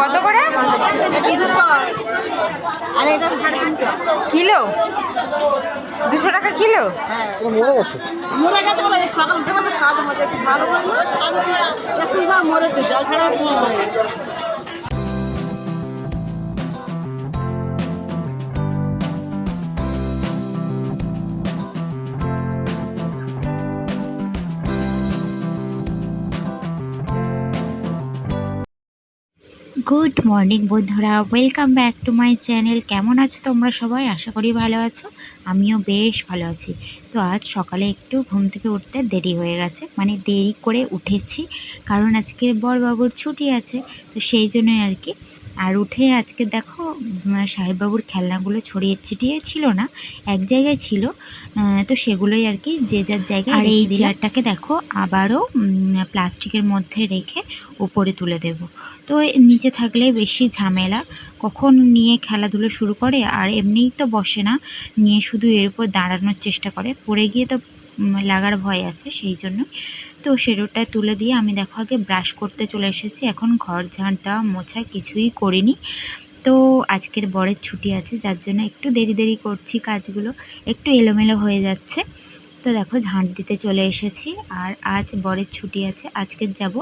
কত করে? কিলো? দুশো টাকা কিলো? মরে গুড মর্নিং বন্ধুরা welcome back to my channel. কেমন আছো তোমরা সবাই? আশা করি ভালো আছো। আমিও বেশ ভালো আছি। তো আজ সকালে একটু ঘুম থেকে উঠতে দেরি হয়ে গেছে মানে দেরি করে উঠেছি কারণ আজকে বরবাবুর ছুটি আছে তো সেই জন্যই আর কি। আর উঠে আজকে দেখো সাহেববাবুর খেলনাগুলো ছড়িয়ে ছিটিয়ে ছিল না এক জায়গায় ছিল তো সেগুলোই আর কি যে যার জায়গায় আর এই চেয়ারটাকে দেখো আবারও প্লাস্টিকের মধ্যে রেখে উপরে তুলে দেব। তো নিচে থাকলে বেশি ঝামেলা। কখন নিয়ে খেলাধুলো শুরু করে আর এমনিই তো বসে না, নিয়ে শুধু এর উপর দাঁড়ানোর চেষ্টা করে। পড়ে গিয়ে তো লাগার ভয় আছে সেই জন্য। তো সেরোটা তুলে দিয়ে আমি দেখো আগে ব্রাশ করতে চলে এসেছি। এখন ঘর ঝাঁট দেওয়া মোছা কিছুই করিনি। তো আজকের বরের ছুটি আছে, যার জন্য একটু দেরি দেরি করছি কাজগুলো। একটু এলোমেলো হয়ে যাচ্ছে। তো দেখো, ঝাঁট দিতে চলে এসেছি আর আজ বরের ছুটি আছে। আজকে যাব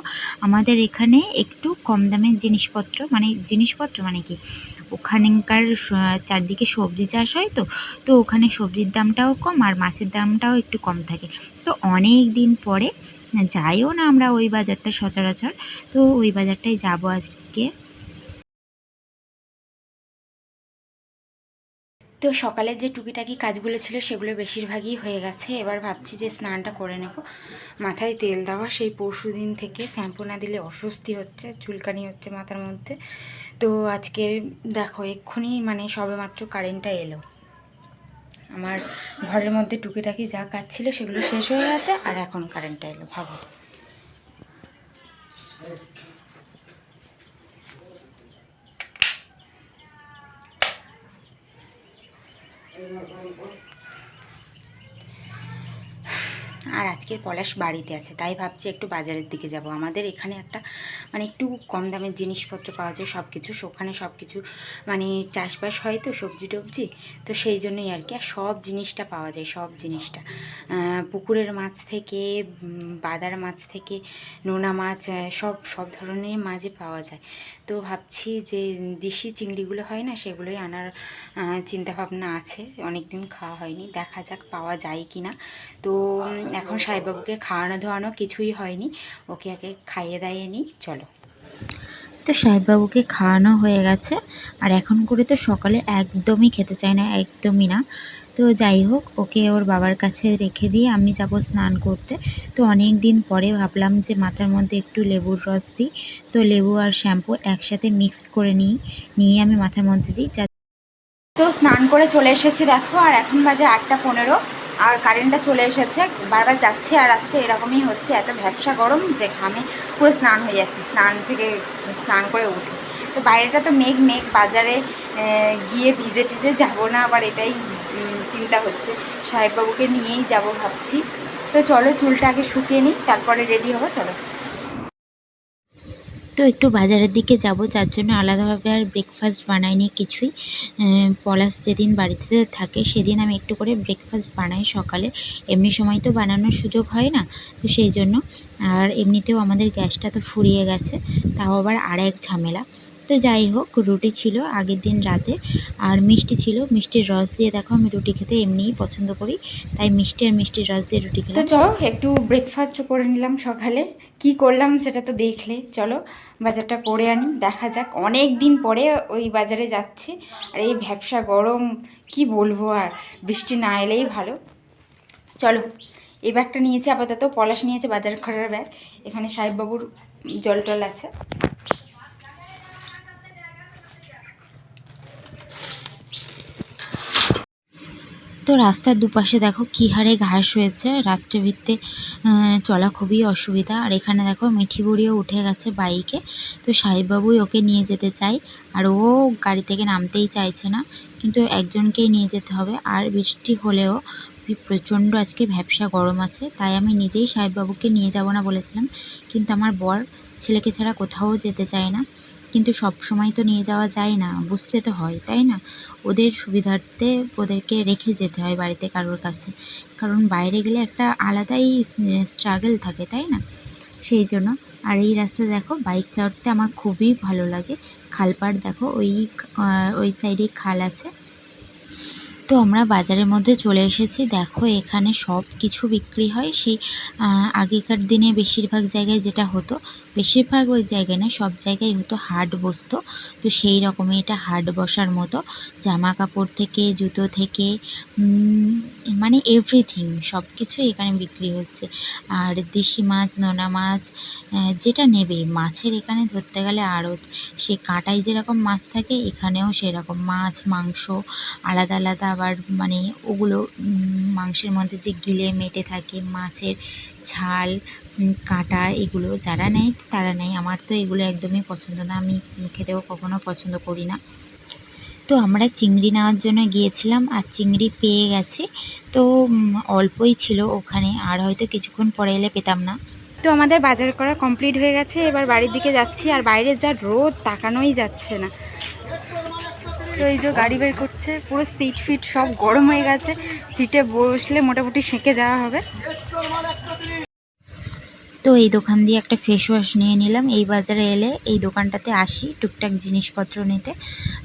আমাদের এখানে একটু কম দামের জিনিসপত্র মানে জিনিসপত্র মানে কি? ওখানকার চারদিকে সবজি চাষ হয় তো তো ওখানে সবজির দামটাও কম আর মাছের দামটাও একটু কম থাকে। তো অনেক দিন পরে, যাইও না আমরা ওই বাজারটা সচরাচর, তো ওই বাজারটাই যাব আজকে। তো সকালে যে টুকিটাকি কাজগুলো ছিল সেগুলো বেশিরভাগই হয়ে গেছে। এবার ভাবছি যে স্নানটা করে নেব। মাথায় তেল দেওয়া, সেই পরশু দিন থেকে শ্যাম্পু না দিলে অস্বস্তি হচ্ছে, চুলকানি হচ্ছে মাথার মধ্যে। তো আজকে দেখো, এক্ষুনি মানে সবেমাত্র কারেন্টটা এলো। আমার ঘরের মধ্যে টুকিটাকি যা কাজ ছিল সেগুলো শেষ হয়ে গেছে আর এখন কারেন্টটা এলো, ভাবো। en. আর আজকের পলাশ বাড়িতে আছে, তাই ভাবছি একটু বাজারের দিকে যাব। আমাদের এখানে একটা মানে একটু কম দামের জিনিসপত্র পাওয়া যায় সব কিছু ওখানে সব কিছু মানে চাষবাস হয় তো সবজি টবজি, তো সেই জন্যই আর কি। আর সব জিনিসটা পাওয়া যায়, সব জিনিসটা। পুকুরের মাছ থেকে বাদার মাছ থেকে, নোনা মাছ সব সব ধরনের মাছই পাওয়া যায়। তো ভাবছি যে দেশি চিংড়িগুলো হয় না, সেগুলোই আনার চিন্তাভাবনা আছে। অনেক দিন খাওয়া হয়নি, দেখা যাক পাওয়া যায় কি না তো এখন সাহেববাবুকে খাওয়ানো ধোয়ানো কিছুই হয়নি। ওকে আগে খাইয়ে দাইয়ে নিই চলো। তো সাহেববাবুকে খাওয়ানো হয়ে গেছে। আর এখন করে তো সকালে একদমই খেতে চায় না একদমই না। তো যাই হোক ওকে ওর বাবার কাছে রেখে দিয়ে আমি যাব স্নান করতে। তো অনেক দিন পরে ভাবলাম যে মাথার মধ্যে একটু লেবুর রস দিই। তো লেবু আর শ্যাম্পু একসাথে মিক্সড করে নিই নিয়ে আমি মাথার মধ্যে দিই। তো স্নান করে চলে এসেছি দেখো আর এখন বাজে আটটা পনেরো। আর কারেন্টটা চলে এসেছে, বারবার যাচ্ছে আর আসছে, এরকমই হচ্ছে, এত ভ্যাবসা গরম যে ঘামে পুরো স্নান হয়ে যাচ্ছে, স্নান থেকে স্নান করে উঠে। তো বাইরেটা তো মেঘ মেঘ, বাজারে গিয়ে ভিজে টিজে যাব না, আবার এটাই চিন্তা হচ্ছে। সাহেববাবুকে নিয়েই যাব ভাবছি। তো চলো চুলটা আগে শুকিয়ে নিই, তারপরে রেডি হব, চলো। তো একটু বাজারের দিকে যাব, যার জন্য আলাদাভাবে আর ব্রেকফাস্ট বানাইনি কিছুই। পলাশ যেদিন বাড়িতে থাকে সেদিন আমি একটু করে ব্রেকফাস্ট বানাই সকালে। এমনি সময় তো বানানোর সুযোগ হয় না, তো সেই জন্য। আর এমনিতেও আমাদের গ্যাসটা তো ফুরিয়ে গেছে, তাও আবার আর এক ঝামেলা। তো যাই হোক, রুটি ছিল আগের দিন রাতে আর মিষ্টি ছিল। মিষ্টির রস দিয়ে দেখো আমি রুটি খেতে এমনিই পছন্দ করি, তাই মিষ্টি আর মিষ্টির রস দিয়ে রুটি খেলাম। তো চলো, একটু ব্রেকফাস্ট করে নিলাম সকালে। কি করলাম সেটা তো দেখলে। চলো, বাজারটা করে আনি, দেখা যাক। অনেক দিন পরে ওই বাজারে যাচ্ছি। আর এই ভ্যাবসা গরম, কি বলব আর, বৃষ্টি না এলেই ভালো। চলো, এই ব্যাগটা নিয়েছি, আপাতত পলাশ নিয়েছে বাজার খরার ব্যাগ। এখানে সাহেববাবুর জল টল আছে। রাস্তার দুপাশে দেখো কী হারে ঘাস হয়েছে। রাত্রে ভিত্তে চলা খুবই অসুবিধা। আর এখানে দেখো মিঠি বুড়িও উঠে গেছে বাইকে। তো সাহেববাবুই ওকে নিয়ে যেতে চাই আর ও গাড়ি থেকে নামতেই চাইছে না। কিন্তু একজনকেই নিয়ে যেতে হবে। আর বৃষ্টি হলেও প্রচণ্ড আজকে ভ্যাবসা গরম আছে। তাই আমি নিজেই সাহেববাবুকে নিয়ে যাব না বলেছিলাম। কিন্তু আমার বর ছেলেকে ছাড়া কোথাও যেতে চায় না। কিন্তু সব সময় তো নিয়ে যাওয়া যায় না, বুঝতে তো হয়, তাই না? ওদের সুবিধার্থে ওদেরকে রেখে যেতে হয় বাড়িতে কারোর কাছে। কারণ বাইরে গেলে একটা আলাদাই স্ট্রাগল থাকে, তাই না? সেই জন্য। আর এই রাস্তা দেখো বাইক চালাতে আমার খুবই ভালো লাগে। খালপাড় দেখো, ওই ওই সাইডে খাল আছে। তো আমরা বাজারের মধ্যে চলে এসেছি। দেখো, এখানে সব কিছু বিক্রি হয়। সেই আগেকার দিনে বেশিরভাগ জায়গায় যেটা হতো, বেশিরভাগ ওই জায়গায় না, সব জায়গায় হতো হাট বসতো। তো সেই রকমই এটা হাট বসার মতো। জামা কাপড় থেকে, জুতো থেকে মানে এভরিথিং সব কিছু এখানে বিক্রি হচ্ছে। আর দেশি মাছ, নোনা মাছ যেটা নেবে মাছের এখানে ধরতে গেলে আড়ত। সে কাঁটায় যেরকম মাছ থাকে, এখানেও সেরকম। মাছ, মাংস, আলাদা আলাদা আবার মানে ওগুলো মাংসের মধ্যে যে গিলে মেটে থাকে মাছের উম, কাঁটা এগুলো যারা নেয় তারা নেয়। আমার তো এগুলো একদমই পছন্দ না। আমি খেতেও কখনো পছন্দ করি না। তো আমরা চিংড়ি নেওয়ার জন্য গিয়েছিলাম আর চিংড়ি পেয়ে গেছি। তো অল্পই ছিল ওখানে। আর হয়তো কিছুক্ষণ পরে এলে পেতাম না। তো আমাদের বাজার করা কমপ্লিট হয়ে গেছে। এবার বাড়ির দিকে যাচ্ছি। আর বাইরে যা রোদ তাকানোই যাচ্ছে না। তো এই যে গাড়ি বের করছে, পুরো সিট ফিট সব গরম হয়ে গেছে। সিটে বসলে মোটামুটি সেঁকে যাওয়া হবে। তো এই দোকান দিয়ে একটা ফেস ওয়াশ নিয়ে নিলাম। এই বাজারে এলে এই দোকানটাতে আসি, টুকটাক জিনিসপত্র নিতে।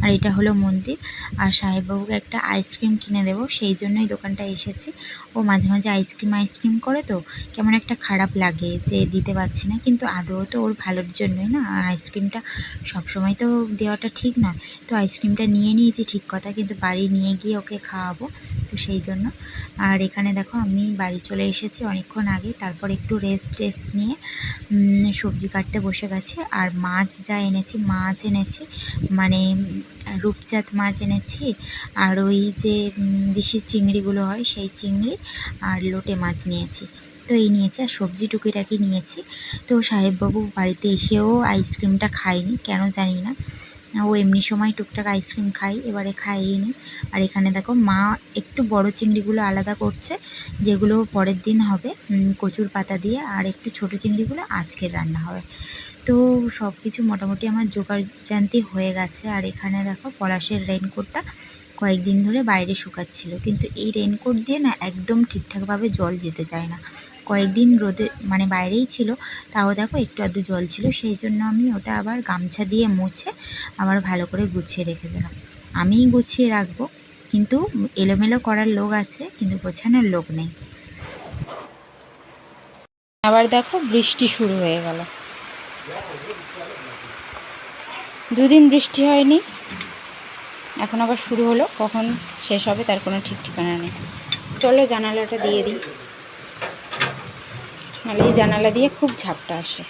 আর এটা হলো মন্দির। আর সাহেববাবুকে একটা আইসক্রিম কিনে দেবো, সেই জন্যই দোকানটা এসেছি। ও মাঝে মাঝে আইসক্রিম আইসক্রিম করে তো কেমন একটা খারাপ লাগে যে দিতে পারছি না। কিন্তু আদৌ তো ওর ভালোর জন্যই না আইসক্রিমটা সবসময় তো দেওয়াটা ঠিক নয় তো আইসক্রিমটা নিয়ে নিয়েছি ঠিক কথা, কিন্তু বাড়ি নিয়ে গিয়ে ওকে খাওয়াবো, তো সেই জন্য। আর এখানে দেখো আমি বাড়ি চলে এসেছি অনেকক্ষণ আগে, তারপর একটু রেস্ট টেস্ট নিয়ে সবজি কাটতে বসে গেছে। আর মাছ যা এনেছি, মাছ এনেছি মানে রূপচাঁদ মাছ এনেছি। আর ওই যে দেশি চিংড়িগুলো হয়, সেই চিংড়ি আর লোটে মাছ নিয়েছি। তো এই নিয়েছি, আর সবজি টুকিটাকি নিয়েছি। তো সাহেববাবু বাড়িতে এসেও আইসক্রিমটা খায়নি, কেন জানি না। ও এমনি সময় টুকটাক আইসক্রিম খাই এবারে খাইনি আর এখানে দেখো মা একটু বড় চিংড়িগুলো আলাদা করছে, যেগুলো পরের দিন হবে কচুর পাতা দিয়ে, আর একটু ছোট চিংড়িগুলো আজকের রান্না হবে। তো সব কিছু মোটামুটি আমার জোগাড় জানতি হয়ে গেছে। আর এখানে দেখো পলাশের রেনকোটটা কয়েকদিন ধরে বাইরে শুকাচ্ছিল, কিন্তু এই রেনকোট দিয়ে না একদম ঠিকঠাকভাবে জল যেতে চায় না। কয়েকদিন রোদে মানে বাইরেই ছিল, তাও দেখো একটু আধটু জল ছিল, সেই জন্য আমি ওটা আবার গামছা দিয়ে মুছে আবার ভালো করে গুছিয়ে রেখে দিলাম। আমিই গুছিয়ে রাখব, কিন্তু এলোমেলো করার লোক আছে, কিন্তু গোছানোর লোক নেই। আবার দেখো বৃষ্টি শুরু হয়ে গেল। দুদিন বৃষ্টি হয়নি? এখন আবার শুরু হলো, কখন শেষ হবে তার কোনো ঠিক ঠিকানা নেই। চলো জানালাটা দিয়ে দিই। নাহলে এই জানালা দিয়ে খুব ঝাপটা আসে।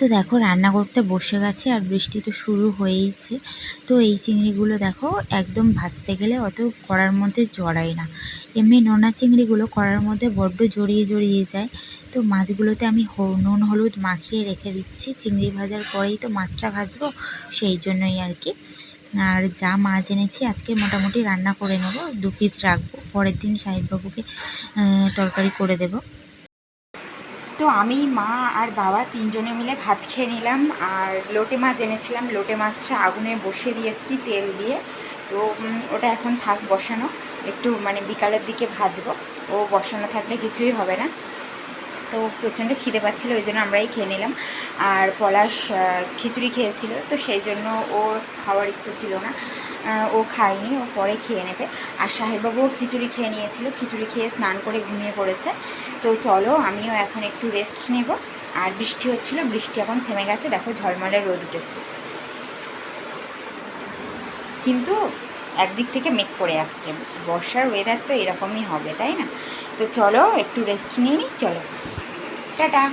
তো দেখো, রান্না করতে বসে গেছে আর বৃষ্টি তো শুরু হয়েইছে। তো এই চিংড়িগুলো দেখো, একদম ভাজতে গেলে অত কড়ার মধ্যে জড়ায় না। এমনি নোনা চিংড়িগুলো কড়ার মধ্যে বড্ড জড়িয়ে জড়িয়ে যায়। তো মাছগুলোতে আমি নুন, হলুদ মাখিয়ে রেখে দিচ্ছি। চিংড়ি ভাজার পরেই তো মাছটা ভাজবো, সেই জন্যই আর কি। আর যা মাছ এনেছি, আজকে মোটামুটি রান্না করে নেব। দু পিস রাখব, পরের দিন সাহেববাবুকে তরকারি করে দেবো। তো আমি, মা আর বাবা তিনজনে মিলে ভাত খেয়ে নিলাম। আর লোটে মাছ এনেছিলাম। লোটে মাছটা আগুনে বসিয়ে দিয়ে এসেছি তেল দিয়ে। তো ওটা এখন থাক বসানো। একটু মানে বিকালের দিকে ভাজবো। ও বসানো থাকলে কিছুই হবে না। তো প্রচণ্ড খিদে পাচ্ছিলো, ওই জন্য আমরাই খেয়ে নিলাম। আর পলাশ খিচুড়ি খেয়েছিল। তো সেই জন্য ওর খাওয়ার ইচ্ছে ছিল না। ও খায়নি। ও পরে খেয়ে নেবে। আর সাহেববাবুও খিচুড়ি খেয়ে নিয়েছিল। খিচুড়ি খেয়ে স্নান করে ঘুমিয়ে পড়েছে। তো চলো, আমিও এখন একটু রেস্ট নেব। আর বৃষ্টি হচ্ছিল, বৃষ্টি এখন থেমে গেছে। দেখো ঝলমলে রোদ উঠেছে। কিন্তু একদিক থেকে মেঘ করে আসছে। বর্ষার ওয়েদার তো এরকমই হবে, তাই না? তো চলো, একটু রেস্ট নিয়ে নিই চলো। টাটা!